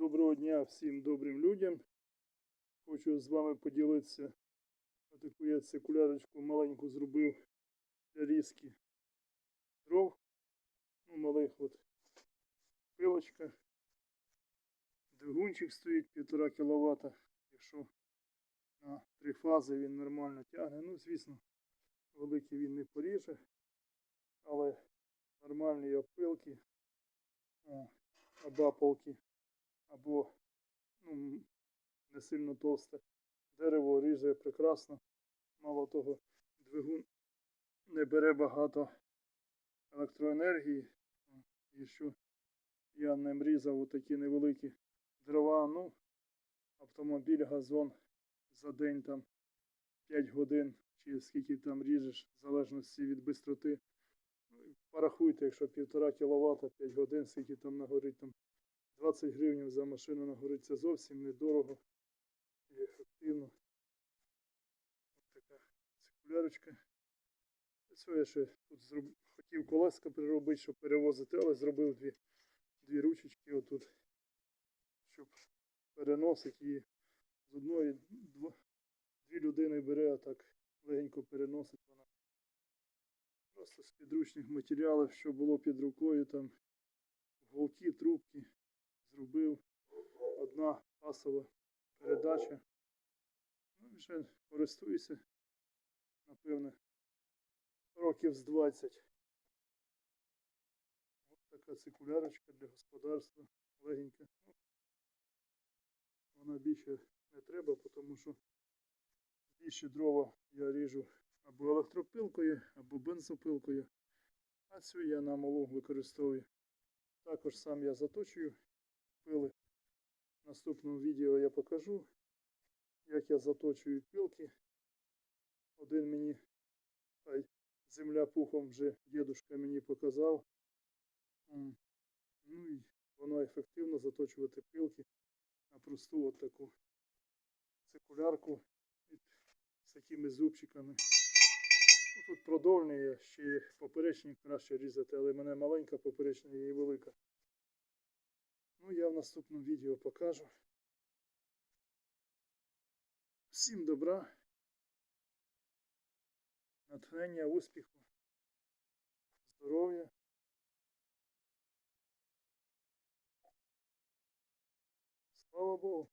Доброго дня всім добрим людям. Хочу з вами поділитися. Таку я циркулярочку маленьку зробив для різки дров. Ну, малих от пилочка. Двигунчик стоїть 1,5 кВт. Якщо на три фази він нормально тягне. Ну, звісно, великий він не поріже, але нормальні опилки, о, обапалки або ну, не сильно товсте. Дерево ріже прекрасно. Мало того, двигун не бере багато електроенергії. І що я ним різав такі невеликі дрова, ну, автомобіль, газон за день там 5 годин, чи скільки там ріжеш, в залежності від бистроти. Ну, Порахуйте, якщо 1,5 кВт 5 годин, скільки там нагорить там 20 гривень за машину нагорить, це зовсім недорого і ефективно. Ось така циркулярочка. Це я ще тут зроб... хотів колеска приробити, щоб перевозити, але зробив дві, дві ручечки отут, щоб переносити її з одної дво... дві людини бере, а так легенько переносить вона. Просто з підручних матеріалів, що було під рукою, там голки, трубки зробив. Одна пасова передача. Ну, вже користуюся, напевне, років з 20. Ось така циркулярочка для господарства, легенька. Ну, вона більше не треба, тому що більше дрова я ріжу або електропилкою, або бензопилкою, а цю я на малу використовую. Також сам я заточую пили. В наступному відео я покажу, як я заточую пилки. Один мені хай земля пухом вже дідушка мені показав. Ну і воно ефективно заточувати пилки на просту от таку циркулярку з такими зубчиками. Ну, тут продольні, є, ще поперечні краще різати, але в мене маленька поперечна і велика. Ну, я в наступному відео покажу. Всім добра, натхнення, успіху, здоров'я. Слава Богу.